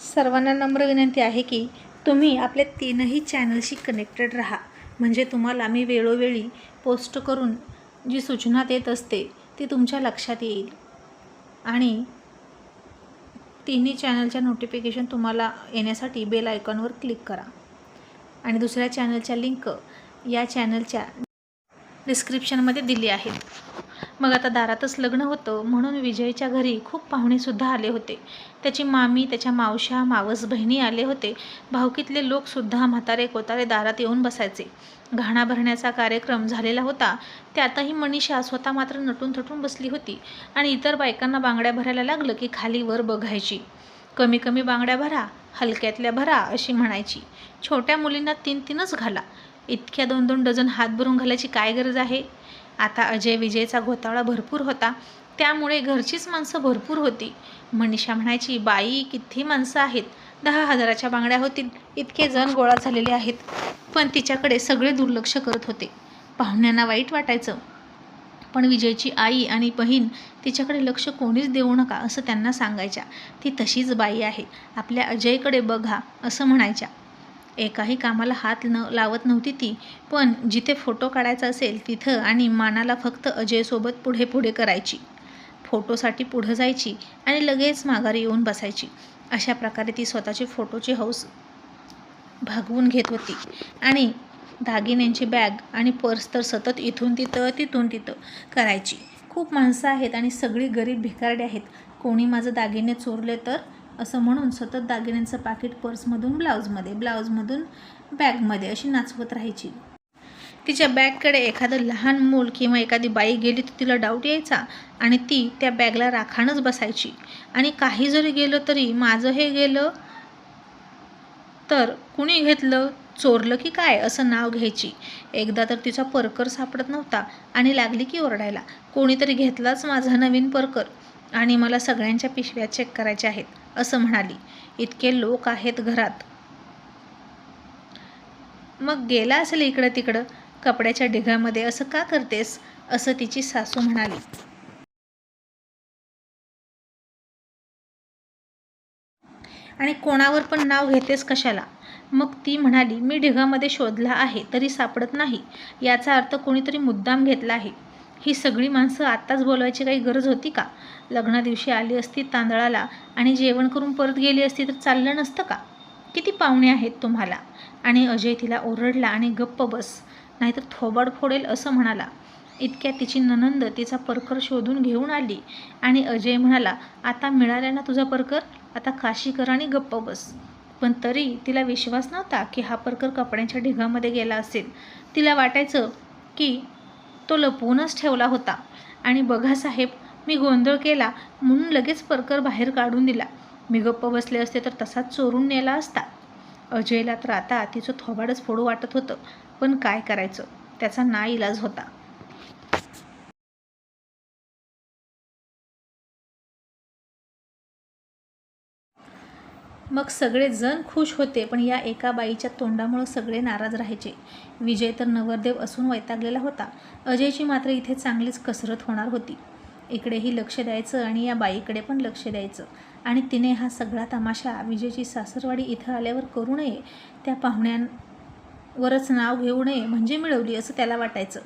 सर्वांना नम्र विनंती आहे की तुम्ही आपल्या तीनही चॅनलशी कनेक्टेड राहा. म्हणजे तुम्हाला मी वेळोवेळी पोस्ट करून जी सूचना देत असते ती तुमच्या लक्षात येईल. आणि तिन्ही चॅनलच्या नोटिफिकेशन तुम्हाला येण्यासाठी बेल आयकॉनवर क्लिक करा. आणि दुसऱ्या चॅनलच्या लिंक या चॅनलच्या डिस्क्रिप्शनमध्ये दिली आहेत. मग आता दारातच लग्न होतं म्हणून विजयच्या घरी खूप पाहुणेसुद्धा आले होते. त्याची मामी त्याच्या मावशा मावस बहिणी आले होते. भावकीतले लोकसुद्धा म्हातारे कोतारे दारात येऊन बसायचे. घाणा भरण्याचा कार्यक्रम झालेला होता. त्यातही मनीषा स्वतः मात्र नटून थटून बसली होती आणि इतर बायकांना बांगड्या भरायला लागलं की खाली वर बघायची. कमी कमी बांगड्या भरा हलक्यातल्या भरा अशी म्हणायची. छोट्या मुलींना तीन तीनच घाला. इतक्या दोन दोन डझन हात भरून घालायची काय गरज आहे? आता अजय विजयचा घोताळा भरपूर होता. त्यामुळे घरचीच माणसं भरपूर होती. मनीषा म्हणायची बाई किती माणसं आहेत? दहा हजाराच्या बांगड्या होतील. इतके जण गोळा झालेले आहेत. पण तिच्याकडे सगळे दुर्लक्ष करत होते. पाहुण्यांना वाईट वाटायचं. पण विजयची आई आणि बहीण तिच्याकडे लक्ष कोणीच देऊ नका असं त्यांना सांगायच्या. ती तशीच बाई आहे. आपल्या अजयकडे बघा असं म्हणायच्या. एकाही कामाला हात न लावत नव्हती ती. पण जिथे फोटो काढायचा असेल तिथं आणि मानाला फक्त अजयसोबत पुढे पुढे करायची. फोटोसाठी पुढं जायची आणि लगेच माघारी येऊन बसायची. अशा प्रकारे ती स्वतःची फोटोची हौस भागवून घेत होती. आणि दागिन्यांची बॅग आणि पर्स तर सतत इथून तिथं तिथून तिथं करायची. खूप माणसं आहेत आणि सगळी गरीब भिकारडे आहेत. कोणी माझं दागिने चोरले तर? असं म्हणून सतत दागिन्यांचं पाकिट पर्समधून ब्लाऊजमध्ये ब्लाऊजमधून बॅगमध्ये अशी नाचवत राहायची. तिच्या बॅगकडे एखादं लहान मूल किंवा एखादी बाई गेली तर तिला डाऊट यायचा आणि ती त्या बॅगला राखाणच बसायची. आणि काही जरी गेलं तरी माझं हे गेलं तर कुणी घेतलं चोरलं की काय असं नाव घ्यायची. एकदा तर तिचा परकर सापडत नव्हता आणि लागली की ओरडायला. कोणीतरी घेतलाच माझा नवीन परकर. आणि मला सगळ्यांच्या पिशव्या चेक करायच्या आहेत असं म्हणाली. इतके लोक आहेत घरात. मग गेला असेल इकडं तिकडं कपड्याच्या ढिगामध्ये असं का करतेस? असं तिची सासू म्हणाली. आणि कोणावर पण नाव घेतेस कशाला? मग ती म्हणाली मी ढिगामध्ये शोधला आहे तरी सापडत नाही. याचा अर्थ कोणीतरी मुद्दाम घेतला आहे. ही सगळी माणसं आत्ताच बोलवायची काही गरज होती का? लग्ना दिवशी आली असती तांदळाला आणि जेवण करून परत गेली असती तर चाललं नसतं का? किती पाहुणे आहेत तुम्हाला? आणि अजय तिला ओरडला आणि गप्प बस नाहीतर थोबाड फोडेल असं म्हणाला. इतक्या तिची ननंद तिचा परकर शोधून घेऊन आली आणि अजय म्हणाला आता मिळाला ना तुझा परकर आता काशी कर आणि गप्प बस. पण तरी तिला विश्वास नव्हता की हा परकर कपड्यांच्या ढिगामध्ये गेला असेल. तिला वाटायचं की तो लपवूनच ठेवला होता. आणि बघा साहेब मी गोंधळ केला म्हणून लगेच परकर बाहेर काढून दिला. मी गप्प बसले असते तर तसाच चोरून नेला असता. अजयला तर आता तिचं थोबाडच फोडू वाटत होतं. पण काय करायचं? त्याचा ना इलाज होता. मग सगळे जण खुश होते पण या एका बाईच्या तोंडामुळं सगळे नाराज राहायचे. विजय तर नवरदेव असून वैतागलेला होता. अजयची मात्र इथे चांगलीच कसरत होणार होती. इकडेही लक्ष द्यायचं आणि या बाईकडे पण लक्ष द्यायचं. आणि तिने हा सगळा तमाशा विजयची सासरवाडी इथं आल्यावर करू नये त्या पाहुण्यांवरच नाव घेऊ नये म्हणजे मिळवली असं त्याला वाटायचं.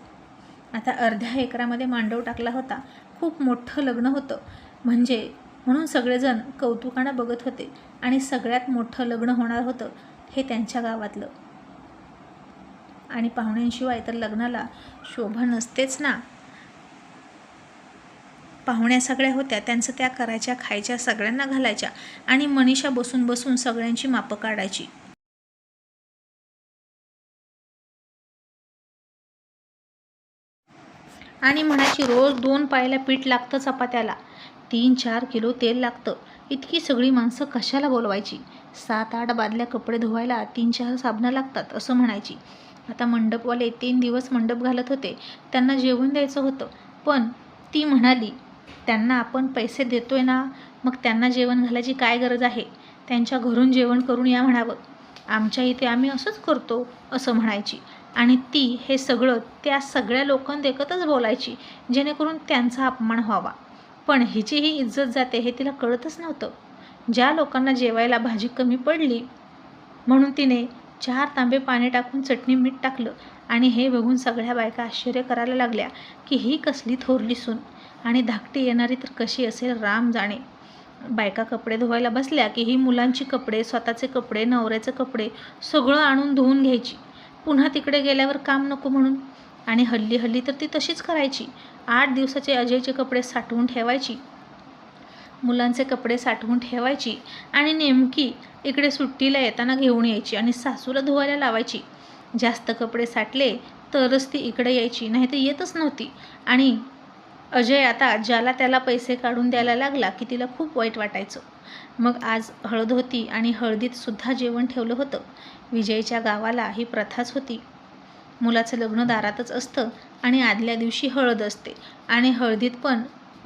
आता अर्ध्या एकरामध्ये मांडव टाकला होता. खूप मोठं लग्न होतं. म्हणजे म्हणून सगळेजण कौतुकानं बघत होते आणि सगळ्यात मोठं लग्न होणार होतं हे त्यांच्या गावातलं. आणि पाहुण्यांशिवाय तर लग्नाला शोभा नसतेच ना. पाहुण्या सगळ्या होत्या त्यांचं त्या करायच्या खायच्या सगळ्यांना घालायच्या आणि मनीषा बसून बसून सगळ्यांची मापं काढायची. आणि म्हणायची रोज दोन पायाला पीठ लागतं चपात्याला. तीन चार किलो तेल लागतं. इतकी सगळी माणसं कशाला बोलवायची? सात आठ बादल्या कपडे धुवायला तीन चार साबणं लागतात असं म्हणायची. आता मंडपवाले तीन दिवस मंडप घालत होते. त्यांना जेवण द्यायचं होतं. पण ती म्हणाली त्यांना आपण पैसे देतोय ना मग त्यांना जेवण घालायची काय गरज आहे? त्यांच्या घरून जेवण करून या म्हणावं. आमच्या इथे आम्ही असंच करतो असं म्हणायची. आणि ती हे सगळं त्या सगळ्या लोकांदेखतच बोलायची जेणेकरून त्यांचा अपमान व्हावा. पण हिची ही इज्जत जाते हे तिला कळतच नव्हतं. ज्या लोकांना जेवायला भाजी कमी पडली म्हणून तिने चार तांबे पाणी टाकून चटणी मीठ टाकलं आणि हे बघून सगळ्या बायका आश्चर्य करायला लागल्या की ही कसली थोरली सून आणि धाकटी येणारी तर कशी असेल राम जाणे. बायका कपडे धुवायला बसल्या की ही मुलांची कपडे स्वतःचे कपडे नवऱ्याचे कपडे सगळं आणून धुवून घ्यायची. पुन्हा तिकडे गेल्यावर काम नको म्हणून आणि हल्ली हल्ली तर ती तशीच करायची. आठ दिवसाचे अजयचे कपडे साठवून ठेवायची. मुलांचे कपडे साठवून ठेवायची आणि नेमकी इकडे सुट्टीला येताना घेऊन यायची आणि सासूला धुवायला लावायची. जास्त कपडे साठले तरच ती इकडे यायची नाही तर येतच नव्हती. आणि अजय आता ज्याला त्याला पैसे काढून द्यायला लागला की तिला खूप वाईट वाटायचं. मग आज हळद होती आणि हळदीतसुद्धा जेवण ठेवलं होतं. विजयच्या गावाला ही प्रथाच होती. मुलाचं लग्न दारातच असतं आणि आदल्या दिवशी हळद असते. आणि हळदीत पण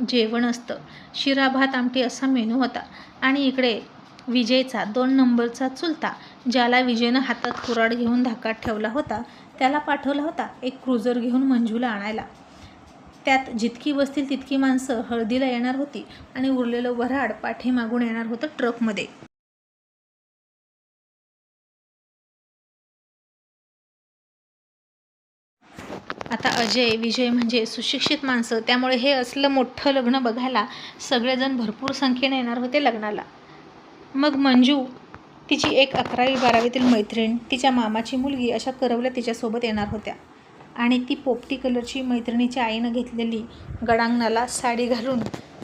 जेवण असतं. शिरा भात आमटी असा मेनू होता. आणि इकडे विजयचा दोन नंबरचा चुलता ज्याला विजयनं हातात कुराड घेऊन धाकात ठेवला होता त्याला पाठवला होता एक क्रुझर घेऊन मंजूला आणायला. त्यात जितकी बसतील तितकी माणसं हळदीला येणार होती आणि उरलेलं वऱ्हाड पाठीमागून येणार होतं ट्रकमध्ये. आता अजय विजय म्हणजे सुशिक्षित माणसं. त्यामुळे हे असलं मोठं लग्न बघायला सगळेजण भरपूर संख्येने येणार होते लग्नाला. मग मंजू तिची एक अकरावी बारावीतील मैत्रीण तिच्या मामाची मुलगी अशा करवल्या तिच्यासोबत येणार होत्या. आणि ती पोपटी कलरची मैत्रिणीच्या आईनं घेतलेली गडांगणाला साडी घालून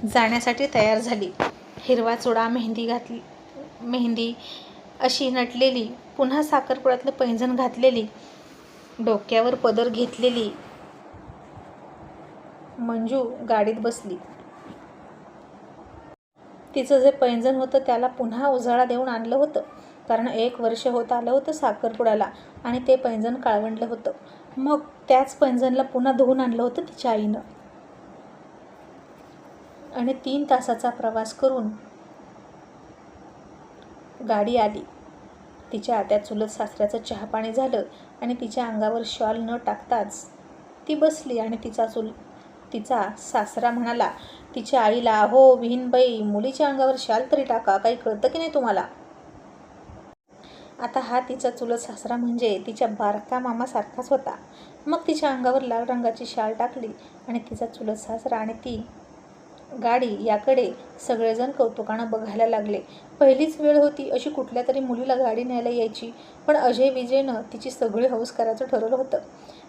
जाण्यासाठी तयार झाली. हिरवा चुडा मेहंदी घातली मेहंदी अशी नटलेली पुन्हा साखरपुड्यातलं पैंजण घातलेली डोक्यावर पदर घेतलेली मंजू गाडीत बसली. तिचं जे पैंजण होतं त्याला पुन्हा उजाळा देऊन आणलं होतं. कारण एक वर्ष होत आलं होतं साखरपुड्याला आणि ते पैंजण काळवंडलं होतं. मग त्याच पैंजणला पुन्हा धुवून आणलं होतं तिच्या आईनं. आणि तीन तासाचा प्रवास करून गाडी आली. तिच्या आत्या चुलत सासऱ्याचं चहापाणी झालं. आणि तिच्या अंगावर शॉल न टाकताच ती बसली आणि तिचा चुल तिचा सासरा म्हणाला तिच्या आईला हो विहीनबाई मुलीच्या अंगावर शाल तरी टाका काही कळतं की नाही तुम्हाला? आता हा तिचा चुलत सासरा म्हणजे तिच्या बारका मामासारखाच होता. मग तिच्या अंगावर लाल रंगाची शाल टाकली आणि तिचा चुलत सासरा आणि ती गाडी याकडे सगळेजण कौतुकानं बघायला लागले. पहिलीच वेळ होती अशी कुठल्या तरी मुलीला गाडी न्यायला यायची पण अजय विजयनं तिची सगळी हौस करायचं ठरवलं होतं.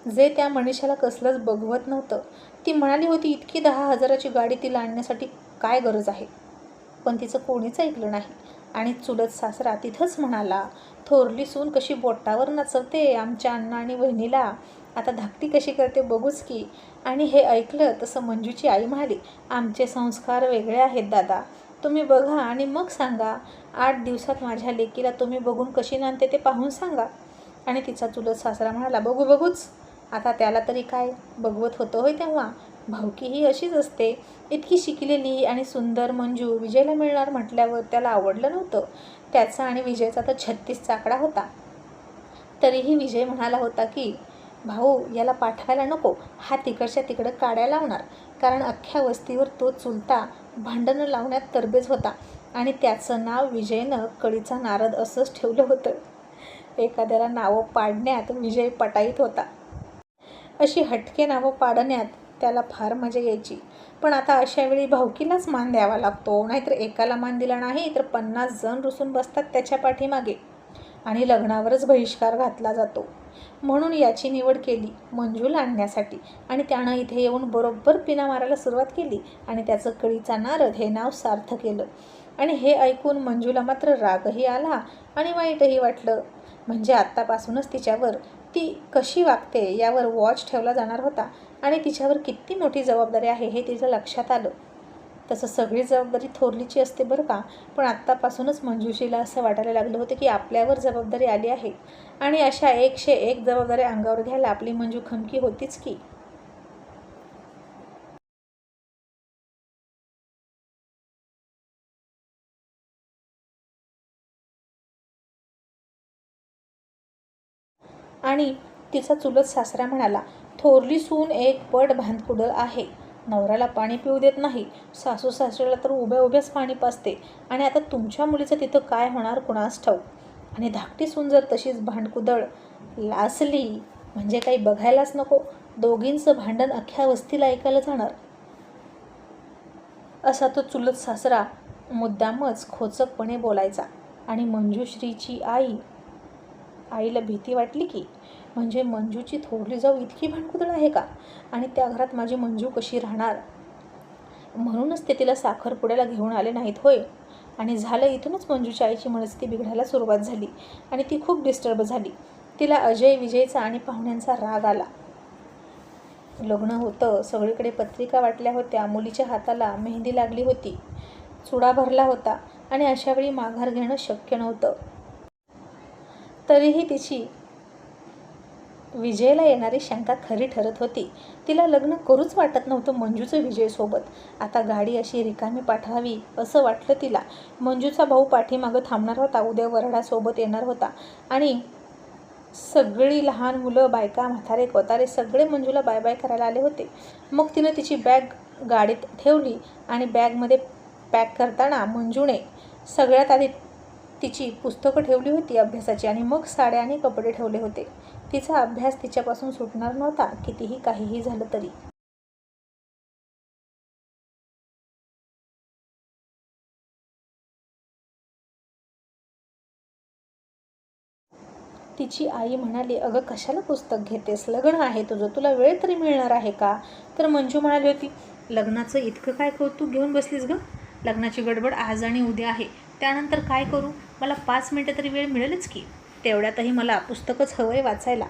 जे त्या मनीषाला कसलंच बघवत नव्हतं. ती म्हणाली होती इतकी दहा हजाराची गाडी तिला आणण्यासाठी काय गरज आहे पण तिचं कोणीच ऐकलं नाही. आणि चुलत सासरा तिथंच म्हणाला थोरली सून कशी बोटावर नचवते आमच्या अण्णा आणि बहिणीला आता धाकटी कशी करते बघूच की. आणि हे ऐकलं तसं मंजूची आई म्हणाली आमचे संस्कार वेगळे आहेत दादा. तुम्ही बघा आणि मग सांगा. आठ दिवसात माझ्या लेकीला तुम्ही बघून कशी नांदते ते पाहून सांगा. आणि तिचा चुलत सासरा म्हणाला बघू बघूच. आता त्याला तरी काय? बघवत होतं होय तेव्हा. भावकी ही अशीच असते. इतकी शिकलेली आणि सुंदर मंजू विजयला मिळणार म्हटल्यावर त्याला आवडलं नव्हतं. त्याचा आणि विजयचा तर छत्तीस चाकडा होता. तरीही विजय म्हणाला होता की भाऊ याला पाठवायला नको. हा तिकडच्या तिकडं काड्या लावणार. कारण अख्ख्या वस्तीवर तो चुलता भांडणं लावण्यात तरबेज होता. आणि त्याचं नाव विजयनं कळीचा नारद असंच ठेवलं होतं. एखाद्याला नावं पाडण्यात विजय पटाईत होता. अशी हटके नावं पाडण्यात त्याला फार मजा यायची. पण आता अशा वेळी भावकीलाच मान द्यावा लागतो. नाहीतर एकाला मान दिला नाही तर पन्नास जण रुसून बसतात त्याच्या पाठीमागे. आणि लग्नावरच बहिष्कार घातला जातो. म्हणून याची निवड केली मंजूला आणण्यासाठी. आणि त्यानं इथे येऊन बरोबर पिना मारायला सुरुवात केली आणि त्याचं कळीचा नारद हे नाव सार्थ केलं. आणि हे ऐकून मंजूला मात्र रागही आला आणि वाईटही वाटलं. म्हणजे आत्तापासूनच तिच्यावर ती कशी वागते यावर वॉच ठेवला जाणार होता आणि तिच्यावर किती मोठी जबाबदारी आहे हे तिचं लक्षात आलं. तसं सगळी जबाबदारी थोरलीची असते बरं का. पण आत्तापासूनच मंजुशीला असं वाटायला लागलं होतं की आपल्यावर जबाबदारी आली आहे. आणि अशा एकशे एक जबाबदारी अंगावर घ्यायला आपली मंजू खमकी होतीच की. आणि तिचा चुलत सासरा म्हणाला थोरली सून एक पट भांदकुडल आहे. नवऱ्याला पाणी पिऊ देत नाही सासू सासऱ्याला तर उभ्या उभ्याच पाणी पाजते. आणि आता तुमच्या मुलीचं तिथं काय होणार कुणास ठाऊ आणि धाकटी सून जर तशीच भांडकुदळ लासली म्हणजे काही बघायलाच नको. दोघींचं भांडण अख्ख्या वस्तीला ऐकायला जाणार. असा तो चुलत सासरा मुद्दामच खोचकपणे बोलायचा. आणि मंजुश्रीची आई आईला भीती वाटली की म्हणजे मंजूची थोरली जाऊ इतकी भांडकुदळ आहे का? आणि त्या घरात माझी मंजू कशी राहणार? म्हणूनच ते तिला साखरपुड्याला घेऊन आले नाहीत होय? आणि झालं इथूनच मंजूच्या आईची मनस्थिती बिघडायला सुरुवात झाली आणि ती खूप डिस्टर्ब झाली. तिला अजय विजयचा आणि पाहुण्यांचा राग आला. लग्न होतं सगळीकडे पत्रिका वाटल्या होत्या मुलीच्या हाताला मेहंदी लागली होती चुडा भरला होता आणि अशावेळी माघार घेणं शक्य नव्हतं. तरीही तिची विजयला येणारी शंका खरी ठरत होती. तिला लग्न करूच वाटत नव्हतं मंजूचं विजयसोबत आता गाडी अशी रिकामी पाठवावी असं वाटलं तिला. मंजूचा भाऊ पाठीमागं थांबणार होता. उद्या वरडासोबत येणार होता. आणि सगळी लहान मुलं बायका म्हातारे कोतारे सगळे मंजूला बाय बाय करायला आले होते. मग तिनं तिची बॅग गाडीत ठेवली आणि बॅगमध्ये पॅक करताना मंजूने सगळ्यात आधी तिची पुस्तकं ठेवली होती अभ्यासाची आणि मग साड्या आणि कपडे ठेवले होते. तिचा अभ्यास तिच्यापासून सुटणार नव्हता कितीही काहीही झालं तरी. तिची आई म्हणाली अगं कशाला पुस्तक घेतेस? लग्न आहे तुझं तुला वेळ तरी मिळणार आहे का? तर मंजू म्हणाली होती लग्नाचं इतकं काय कौतुक घेऊन बसलीस गं? लग्नाची गडबड आज आणि उद्या आहे त्यानंतर काय करू? मला पाच मिनटं तरी वेळ मिळेलच की. तेवढ्यातही मला पुस्तकच हवं आहे वाचायला.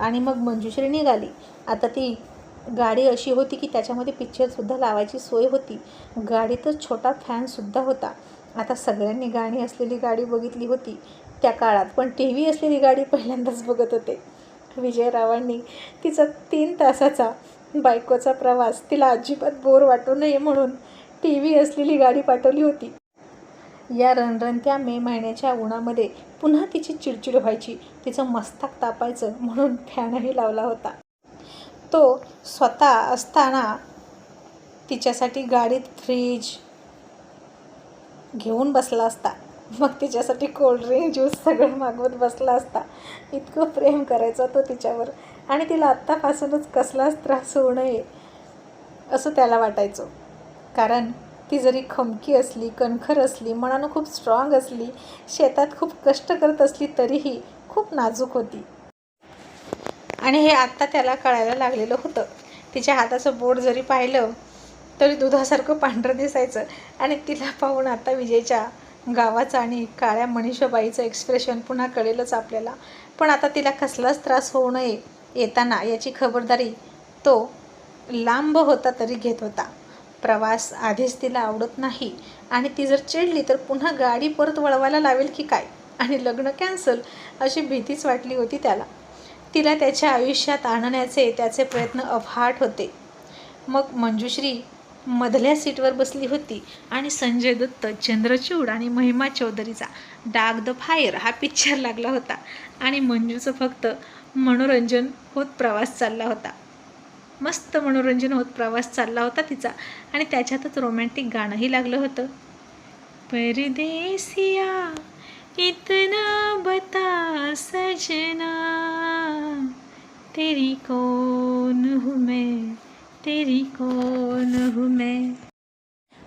आणि मग मंजुश्री निघाली. आता ती गाडी अशी होती की त्याच्यामध्ये पिक्चरसुद्धा लावायची सोय होती. गाडीतच छोटा फॅनसुद्धा होता. आता सगळ्यांनी गाणी असलेली गाडी बघितली होती. त्या काळात पण टी व्ही असलेली गाडी पहिल्यांदाच बघत होते. विजयरावांनी तिचा तीन तासाचा बायकोचा प्रवास तिला अजिबात बोर वाटू नये म्हणून टी व्ही असलेली गाडी पाठवली होती. या रणरणत्या मे महिन्याच्या उन्हामध्ये पुन्हा तिची चिडचिड व्हायची. तिचं मस्तक तापायचं म्हणून फॅनही लावला होता. तो स्वतः असताना तिच्यासाठी गाडीत फ्रीज घेऊन बसला असता. मग तिच्यासाठी कोल्ड्रिंक ज्यूस सगळं मागवत बसला असता. इतकं प्रेम करायचा तो तिच्यावर. आणि तिला आत्तापासूनच कसलाच त्रास होऊ नये असं त्याला वाटायचं. कारण ती जरी खमकी असली कणखर असली मनानं खूप स्ट्रॉंग असली शेतात खूप कष्ट करत असली तरीही खूप नाजूक होती. आणि हे आत्ता त्याला कळायला लागलेलं होतं. तिच्या हाताचं बोट जरी पाहिलं तरी दुधासारखं पांढरं दिसायचं. आणि तिला पाहून आता विजयच्या गावाचं आणि काळ्या मनीषाबाईचं एक्सप्रेशन पुन्हा कळेलच आपल्याला. पण आता तिला कसलाच त्रास होऊ नये येताना याची खबरदारी तो लांब होता तरी घेत होता. प्रवास आधीच तिला आवडत नाही. आणि ती जर चिडली तर पुन्हा गाडी परत वळवायला लावेल की काय? आणि लग्न कॅन्सल अशी भीतीच वाटली होती त्याला. तिला त्याच्या आयुष्यात आणण्याचे त्याचे प्रयत्न अफाट होते. मग मंजुश्री मधल्या सीटवर बसली होती आणि संजय दत्त चंद्रचूड आणि महिमा चौधरीचा डाग द फायर हा पिक्चर लागला होता. आणि मंजूचं फक्त मनोरंजन होत प्रवास चालला होता. मस्त मनोरंजन होत प्रवास चालला होता तिचा. आणि त्याच्यातच रोमॅन्टिक गाणंही लागलं होतं. परदेसिया इतना बता सजना. तेरी कोण हूँ मैं? तेरी कोण हूँ मैं?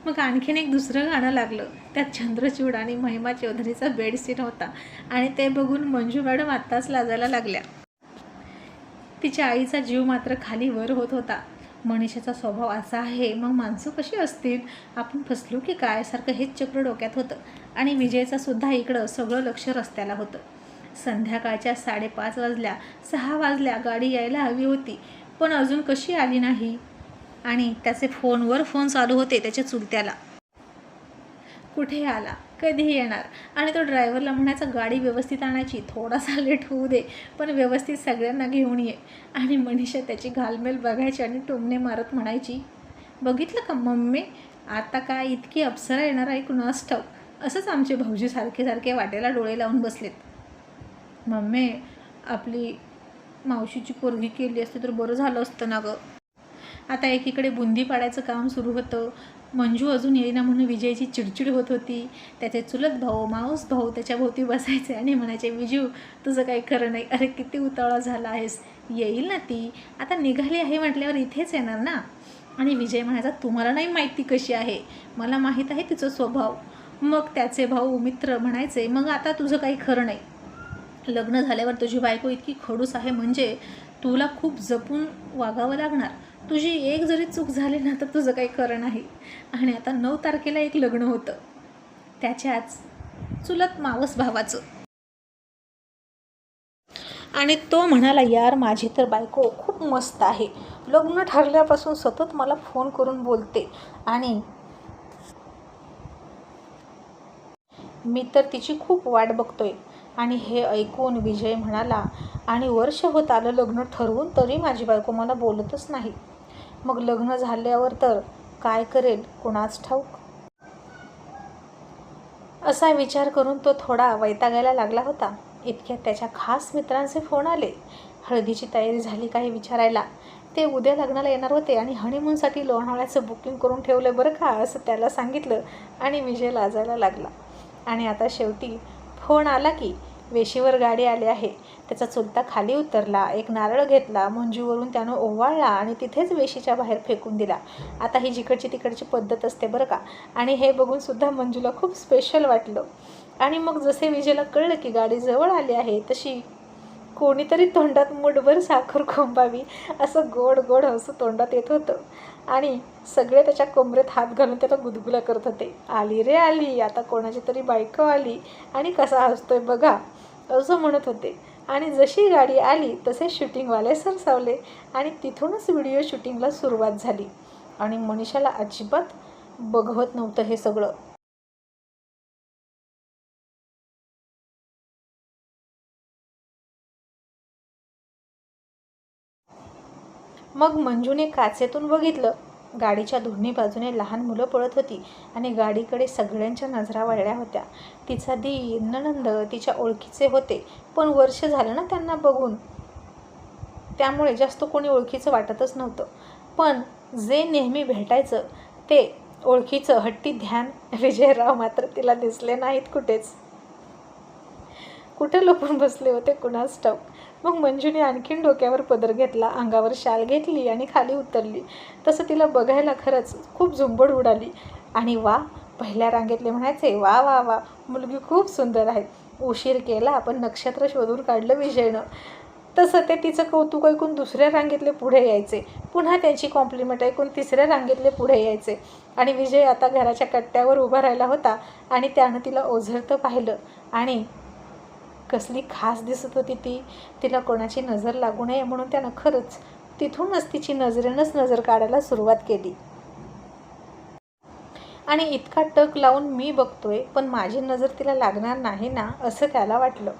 मग आणखीन एक दुसरं गाणं लागलं. त्यात चंद्रचूड आणि महिमा चौधरीचा बेडसीन होता. आणि ते बघून मंजू मॅडम आत्ताच लाजायला लागल्या. तिच्या आईचा जीव मात्र खाली वर होत होता. मनीषाचा स्वभाव असा आहे मग माणसं कशी असतील? आपण फसलो की काय? सारखं हेच चक्र डोक्यात होतं. आणि विजयचा सुद्धा इकडं सगळं लक्ष रस्त्याला होतं. संध्याकाळच्या साडेपाच वाजल्या सहा वाजल्या गाडी यायला हवी होती. पण अजून कशी आली नाही? आणि त्याचे फोनवर फोन चालू होते त्याच्या चुलत्याला. कुठे आला? कधी येणार. आणि तो ड्रायव्हरला म्हणायचा गाडी व्यवस्थित आणायची थोडासा लेट होऊ दे पण व्यवस्थित सगळ्यांना घेऊन ये. आणि मनीषा त्याची घालमेल बघायची आणि टोमणे मारत म्हणायची बघितलं का मम्मी? आता काय इतकी अप्सरा येणार आहे कुणास ठाऊक? असंच आमचे भाऊजी सारखे सारखे वाटेला डोळे लावून बसलेत. मम्मी आपली मावशीची पोरगी केली असते तर बरं झालं असतं ना गं. आता एकीकडे बुंदी पाडायचं काम सुरू होतं मंजू अजून येईना म्हणून विजयची चिडचिड होत होती. त्याचे चुलत भाऊ माऊस भाऊ त्याच्याभोवती बसायचे आणि म्हणायचे विजू तुझं काही खरं नाही. अरे किती उतावळा झाला आहेस. येईल ना ती? आता निघाली आहे म्हटल्यावर इथेच येणार ना? आणि विजय म्हणायचा तुम्हाला नाही माहिती कशी आहे. मला माहीत आहे तिचा स्वभाव. मग त्याचे भाऊ मित्र म्हणायचे मग आता तुझं काही खरं नाही. लग्न झाल्यावर तुझी बायको इतकी खडूस आहे म्हणजे तुला खूप जपून वागावं लागणार. तुझी एक जरी चूक झाली ना तर तुझं काही खरं नाही आणि आता नऊ तारखेला एक लग्न होतं. त्याच्याच चुलत मावस भावाचं. आणि तो म्हणाला यार माझी तर बायको खूप मस्त आहे. लग्न ठरल्यापासून सतत मला फोन करून बोलते. आणि मी तर तिची खूप वाट बघतोय. आणि हे ऐकून विजय म्हणाला आणि वर्ष होत आलं लग्न ठरवून तरी माझी बायको मला बोलतच नाही. मग लग्न झाल्यावर तर काय करेल कुणाच ठाऊक? असा विचार करून तो थोडा वैतागायला लागला होता. इतक्यात त्याच्या खास मित्रांचे फोन आले. हळदीची तयारी झाली काही विचारायला. ते उद्या लग्नाला येणार होते आणि हनीमूनसाठी लोणावळ्याचं बुकिंग करून ठेवलं बरं का असं त्याला सांगितलं आणि विजय लाजायला लागला. आणि आता शेवटी फोन आला की वेशीवर गाडी आली आहे. त्याचा चुलता खाली उतरला एक नारळ घेतला मंजूवरून त्यानं ओवाळला आणि तिथेच वेशीच्या बाहेर फेकून दिला. आता ही जिकडची तिकडची पद्धत असते बरं का. आणि हे बघून सुद्धा मंजूला खूप स्पेशल वाटलं. आणि मग जसे विजयला कळलं की गाडी जवळ आली आहे तशी कोणीतरी तोंडात मुठभर साखर खोंबावी असं गोड गोड हसू तोंडात येत होतं. आणि सगळे त्याच्या कोंबरेत हात घालून त्याला गुदगुला करत होते. आली रे आली आता कोणाची तरी बायको आली. आणि कसा हसतोय बघा असं म्हणत होते. आणि जशी गाडी आली तसे शूटिंगवाले सरसावले आणि तिथूनच व्हिडिओ शूटिंगला सुरुवात झाली. आणि मनीषाला अजिबात बघवत नव्हतं हे सगळं. मग मंजूने काचेतून बघितलं गाडीच्या दोन्ही बाजूने लहान मुलं पळत होती आणि गाडीकडे सगळ्यांच्या नजरा वळल्या होत्या. तिचा दी ननंद तिच्या ओळखीचे होते पण वर्ष झालं ना त्यांना बघून. त्यामुळे जास्त कोणी ओळखीचं वाटतच नव्हतं. पण जे नेहमी भेटायचं ते ओळखीचं हट्टी ध्यान विजयराव मात्र तिला दिसले नाहीत कुठेच. कुठे लपून बसले होते कुणास ठाऊक? मग मंजूने आणखीन डोक्यावर पदर घेतला अंगावर शाल घेतली आणि खाली उतरली. तसं तिला बघायला खरंच खूप झुंबड उडाली. आणि वा पहिल्या रांगेतले म्हणायचे वा वा वा मुलगी खूप सुंदर आहे. उशीर केला पण नक्षत्र शोधून काढलं विजयनं. तसं ते तिचं कौतुक ऐकून दुसऱ्या रांगेतले पुढे यायचे. पुन्हा त्यांची कॉम्प्लिमेंट ऐकून तिसऱ्या रांगेतले पुढे यायचे. आणि विजय आता घराच्या कट्ट्यावर उभा राहिला होता आणि त्यानं तिला ओझरतं पाहिलं. आणि कसली खास दिसत होती ती तिला कोणाची नजर लागू नये म्हणून त्यानं खरंच तिथूनच तिची नजरेनंच नजर काढायला सुरुवात केली. आणि इतका टक लावून मी बघतोय पण माझी नजर तिला लागणार नाही ना असं त्याला वाटलं.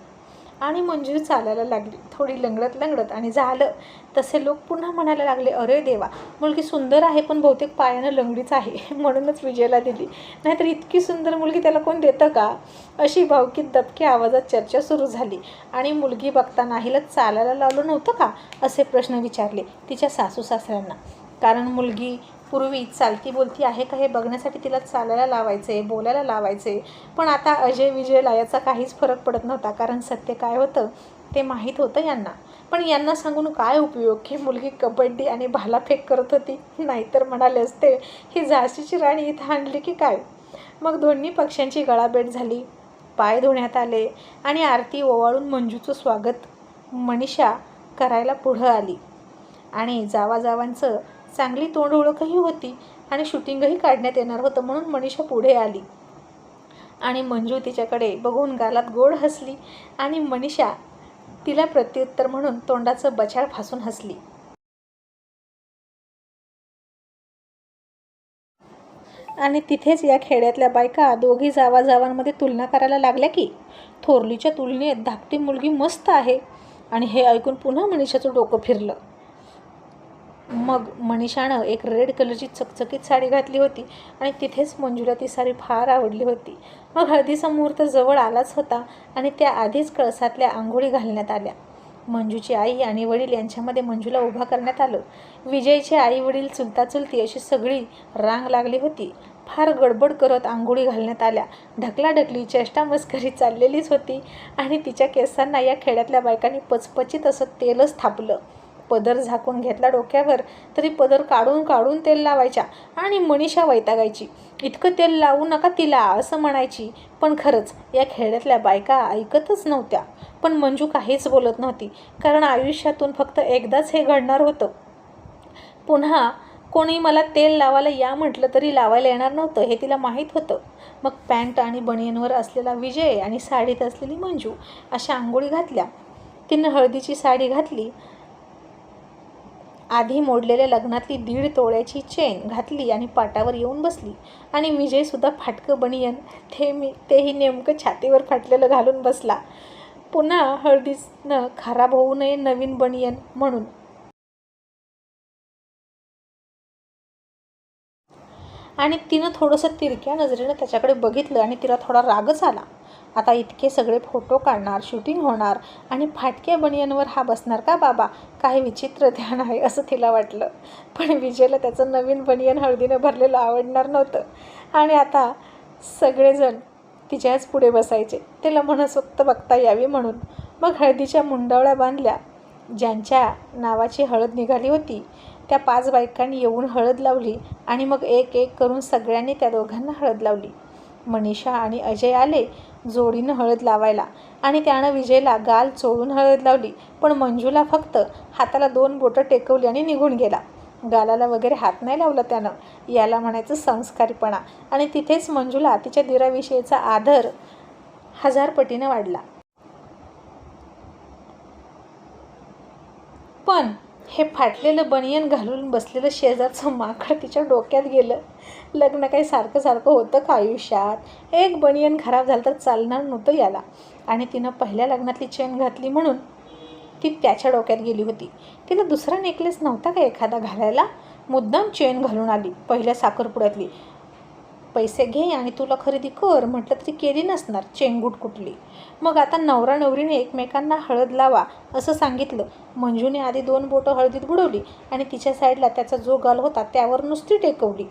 आणि मंजू चालायला लागली. थोडी लंगडत लंगडत आणि झालं. तसे लोक पुन्हा म्हणायला लागले अरे देवा मुलगी सुंदर आहे पण बहुतेक पायानं लंगडीच आहे. म्हणूनच विजयला दिली. नाहीतर इतकी सुंदर मुलगी त्याला कोण देतं का? अशी भावकीत दबक्या आवाजात चर्चा सुरू झाली. आणि मुलगी बघताना हिला चालायला लावलं नव्हतं का? असे प्रश्न विचारले तिच्या सासू सासऱ्यांना. कारण मुलगी पूर्वी चालती बोलती आहे का हे बघण्यासाठी तिला चालायला लावायचे बोलायला लावायचे. पण आता अजय विजयला याचा काहीच फरक पडत नव्हता कारण सत्य काय होतं ते माहीत होतं यांना. पण यांना सांगून काय उपयोग? की मुलगी कबड्डी आणि भालाफेक करत होती. नाहीतर म्हणाले असते ही झाशीची राणी इथं आणली की काय? मग दोन्ही पक्षांची गळाभेट झाली. पाय धुण्यात आले आणि आरती ओवाळून मंजूचं स्वागत मनीषा करायला पुढं आली. आणि जावाजावांचं चांगली तोंड ओळखही होती आणि शूटिंगही काढण्यात येणार होतं म्हणून मनीषा पुढे आली. आणि मंजू तिच्याकडे बघून गालात गोड हसली आणि मनीषा तिला प्रत्युत्तर म्हणून तोंडाचं बछाड फासून हसली. आणि तिथेच या खेड्यातल्या बायका दोघी जावाजावांमध्ये तुलना करायला लागल्या की थोरलीच्या तुलनेत धाकटी मुलगी मस्त आहे आणि हे ऐकून पुन्हा मनीषाचं डोकं फिरलं. मग मनीषानं एक रेड कलरची चकचकीत साडी घातली होती आणि तिथेच मंजूला ती साडी फार आवडली होती. मग हळदीचा मुहूर्त जवळ आलाच होता आणि त्या आधीच कळसातल्या आंघोळी घालण्यात आल्या. मंजूची आई आणि वडील यांच्यामध्ये मंजूला उभा करण्यात आलं. विजयचे आई वडील चुलता चुलती अशी सगळी रांग लागली होती. फार गडबड करत आंघोळी घालण्यात आल्या. ढकलाढकली चेष्टा मस्करी चाललेलीच होती आणि तिच्या केसांना या खेड्यातल्या बायकांनी पचपचित असं तेलच थापलं. पदर झाकून घेतला डोक्यावर तरी पदर काढून काढून तेल लावायच्या आणि मनीषा वैतागायची. इतकं तेल लावू नका तिला असं म्हणायची. पण खरंच या खेड्यातल्या बायका ऐकतच नव्हत्या. पण मंजू काहीच बोलत नव्हती कारण आयुष्यातून फक्त एकदाच हे घडणार होतं. पुन्हा कोणी मला तेल लावायला या म्हटलं तरी लावायला येणार नव्हतं हे तिला माहीत होतं. मग पॅन्ट आणि बनियनवर असलेला विजय आणि साडीत असलेली मंजू अशा आंघोळी घातल्या. तिनं हळदीची साडी घातली आधी मोडलेल्या लग्नातली दीड तोळ्याची चेन घातली आणि पाटावर येऊन बसली. आणि विजयसुद्धा फाटकं बनियन ते मी तेही नेमकं छातीवर फाटलेलं घालून बसला. पुन्हा हळदीनं खराब होऊ नये नवीन बनियन म्हणून. आणि तिनं थोडंसं तिरक्या नजरेनं त्याच्याकडे बघितलं आणि तिला थोडा रागच आला. आता इतके सगळे फोटो काढणार शूटिंग होणार आणि फाटक्या बनियनवर हा बसणार का बाबा? काही विचित्र ध्यान आहे असं तिला वाटलं. पण विजयला त्याचं नवीन बनियन हळदीनं भरलेलं आवडणार नव्हतं. आणि आता सगळेजण तिच्याच पुढे बसायचे. तिला मनसोक्त बघता यावी म्हणून. मग हळदीच्या मुंडावळ्या बांधल्या. ज्यांच्या नावाची हळद निघाली होती त्या पाच बायकांनी येऊन हळद लावली आणि मग एक एक करून सगळ्यांनी त्या दोघांना हळद लावली. मनीषा आणि अजय आले. जोडीनं हळद लावायला. आणि त्यानं विजयला गाल चोळून हळद लावली. पण मंजूला फक्त हाताला दोन बोटं टेकवली आणि निघून गेला. गालाला वगैरे हात नाही लावला त्यानं. याला म्हणायचं संस्कारीपणा. आणि तिथेच मंजूला तिच्या दिराविषयीचा आदर हजार पटीनं वाढला. पण हे फाटलेलं बनियन घालून बसलेलं शेजारचं माकड तिच्या डोक्यात गेलं. लग्न काही सारखं सारखं होतं का आयुष्यात? एक बनियन खराब झालं तर चालणार नव्हतं याला. आणि तिनं पहिल्या लग्नातली चेन घातली म्हणून ती त्याच्या डोक्यात गेली होती. तिला दुसरा नेकलेस नव्हता का एखादा घालायला? मुद्दाम चेन घालून आली पहिल्या साखरपुड्यातली. पैसे घे आणि तुला खरेदी कर म्हटलं तरी केली नसणार चेंगूट कुठली. मग आता नवरा नवरीने एकमेकांना हळद लावा असं सांगितलं. मंजूने आधी दोन बोटं हळदीत बुडवली आणि तिच्या साईडला त्याचा जो गाल होता त्यावर नुसती टेकवली.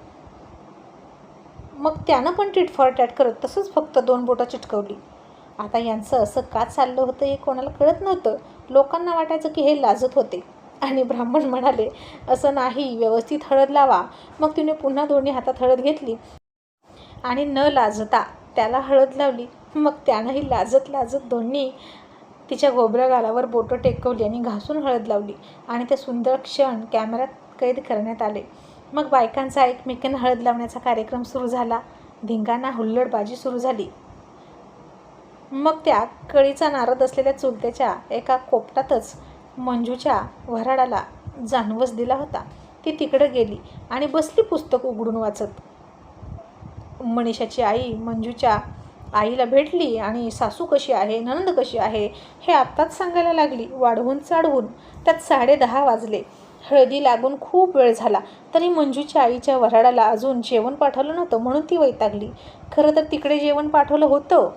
मग त्यानं पण टिट फॉर टॅट करत तसंच फक्त दोन बोटं चिटकवली. आता यांचं असं का चाललं होतं हे कोणाला कळत नव्हतं. लोकांना वाटायचं की हे लाजत होते. आणि ब्राह्मण म्हणाले असं नाही व्यवस्थित हळद लावा. मग तिने पुन्हा दोन्ही हातात हळद घेतली. आणि न लाजता त्याला हळद लावली. मग त्यानंही लाजत लाजत दोन्ही तिच्या गोबऱ्या गालावर बोटं टेकवली आणि घासून हळद लावली. आणि ते सुंदर क्षण कॅमेऱ्यात कैद करण्यात आले. मग बायकांचा एकमेकांना हळद लावण्याचा कार्यक्रम सुरू झाला. धिंगाणा हुल्लडबाजी सुरू झाली. मग त्या कळीचा नारद असलेल्या चुलत्याच्या एका कोपटातच मंजूच्या वऱ्हाडाला जानवस दिला होता. ती तिकडं गेली आणि बसली पुस्तक उघडून वाचत. मनीषाची आई मंजूच्या आईला भेटली आणि सासू कशी आहे ननंद कशी आहे हे आत्ताच सांगायला लागली. वाढवून चाढवून त्यात साडे दहा वाजले. हळदी लागून खूप वेळ झाला. तरी मंजूच्या आईच्या वऱ्हाडाला अजून जेवण पाठवलं नव्हतं म्हणून ती वैतागली. खरं तर तिकडे जेवण पाठवलं होतं?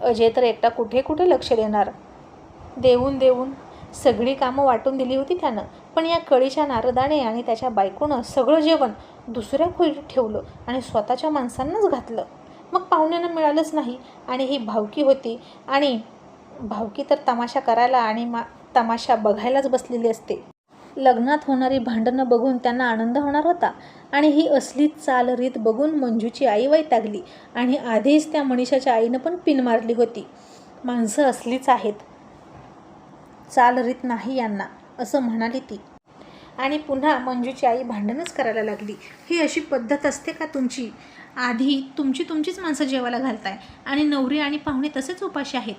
अजय तर एकटा कुठे कुठे लक्ष देणार? देऊन देऊन सगळी कामं वाटून दिली होती त्यानं. पण या कळीच्या नारदाने आणि त्याच्या बायकोनं सगळं जेवण दुसऱ्या खोलीत ठेवलं आणि स्वतःच्या माणसांनाच घातलं. मग पाहुण्यांना मिळालंच नाही आणि ही भावकी होती. आणि भावकी तर तमाशा करायला आणि मा तमाशा बघायलाच बसलेली असते. लग्नात होणारी भांडणं बघून त्यांना आनंद होणार होता. आणि ही असली चाल रीत बघून मंजूची आई वैतागली आणि आधीच त्या मनीषाच्या आईनं पण पिन मारली होती. माणसं असलीच आहेत. चाल रीत नाही यांना असं म्हणाली ती. आणि पुन्हा मंजूची आई भांडणच करायला लागली. ही अशी पद्धत असते का तुमची? आधी तुमची तुमचीच माणसं जेवायला घालताय आणि नवरी आणि पाहुणे तसेच उपाशी आहेत.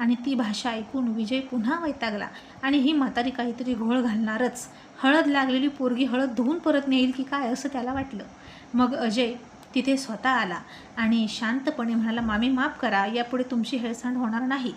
आणि ती भाषा ऐकून विजय पुन्हा वैतागला. आणि ही म्हातारी काहीतरी घोळ घालणारच. हळद लागलेली पोरगी हळद धुवून परत नेईल की काय असं त्याला वाटलं. मग अजय तिथे स्वतः आला आणि शांतपणे म्हणाला मामी माफ करा यापुढे तुमची हेळसांड होणार नाही.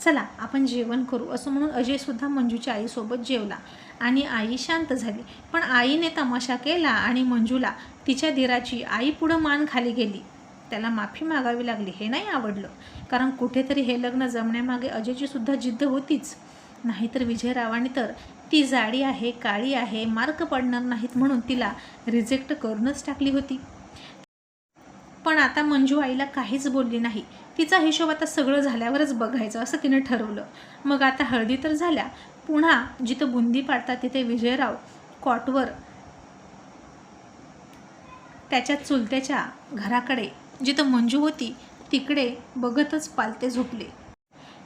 चला आपण जेवण करू. असं म्हणून अजयसुद्धा मंजूच्या आईसोबत जेवला. आणि आई शांत झाली. पण आईने तमाशा केला आणि मंजूला तिच्या दिराची आई पुढं मान खाली गेली. त्याला माफी मागावी लागली. हे नाही आवडलं. कारण कुठेतरी हे लग्न जमण्यामागे अजयची सुद्धा जिद्द होतीच. नाहीतर विजयरावाने तर ती जाडी आहे काळी आहे मार्क पडणार नाहीत म्हणून तिला रिजेक्ट करूनच टाकली होती. पण आता मंजू आईला काहीच बोलली नाही. तिचा हिशोब आता सगळं झाल्यावरच बघायचं असं तिने ठरवलं. मग आता हळदी तर झाल्या. पुन्हा जिथं बुंदी पाडतात तिथे विजयराव कॉटवर त्याच्या चुलत्याच्या घराकडे जिथं मंजू होती तिकडे बघतच पालते झोपले.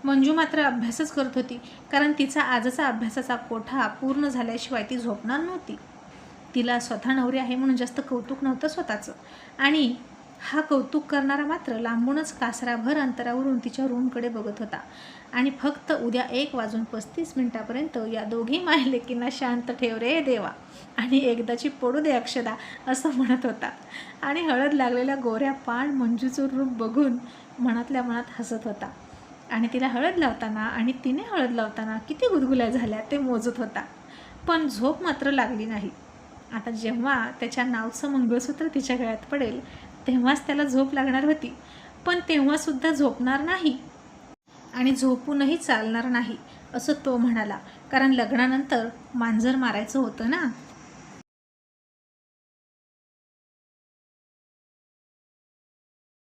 मंजू मात्र अभ्यासच करत होती कारण तिचा आजचा अभ्यासाचा कोठा पूर्ण झाल्याशिवाय ती झोपणार नव्हती. तिला स्वतः नवरी आहे म्हणून जास्त कौतुक नव्हतं स्वतःचं. आणि हा कौतुक करणारा मात्र लांबूनच कासराभर अंतरावरून तिच्या रूमकडे बघत होता. आणि फक्त उद्या एक वाजून पस्तीस मिनिटापर्यंत या दोघी मायलेकींना शांत ठेव रे देवा. आणि एकदाची पडू दे अक्षदा असं म्हणत होता. आणि हळद लागलेल्या गोऱ्या पाण मंजूचं रूप बघून मनातल्या मनात हसत होता. आणि तिला हळद लावताना आणि तिने हळद लावताना किती गुदगुल्या झाल्या ते मोजत होता. पण झोप मात्र लागली नाही. आता जेव्हा त्याच्या नावचं मंगळसूत्र तिच्या गळ्यात पडेल तेव्हाच त्याला झोप लागणार होती. पण तेव्हासुद्धा झोपणार नाही. आणि झोपूनही चालणार नाही असं तो म्हणाला. कारण लग्नानंतर मांजर मारायचं होतं ना.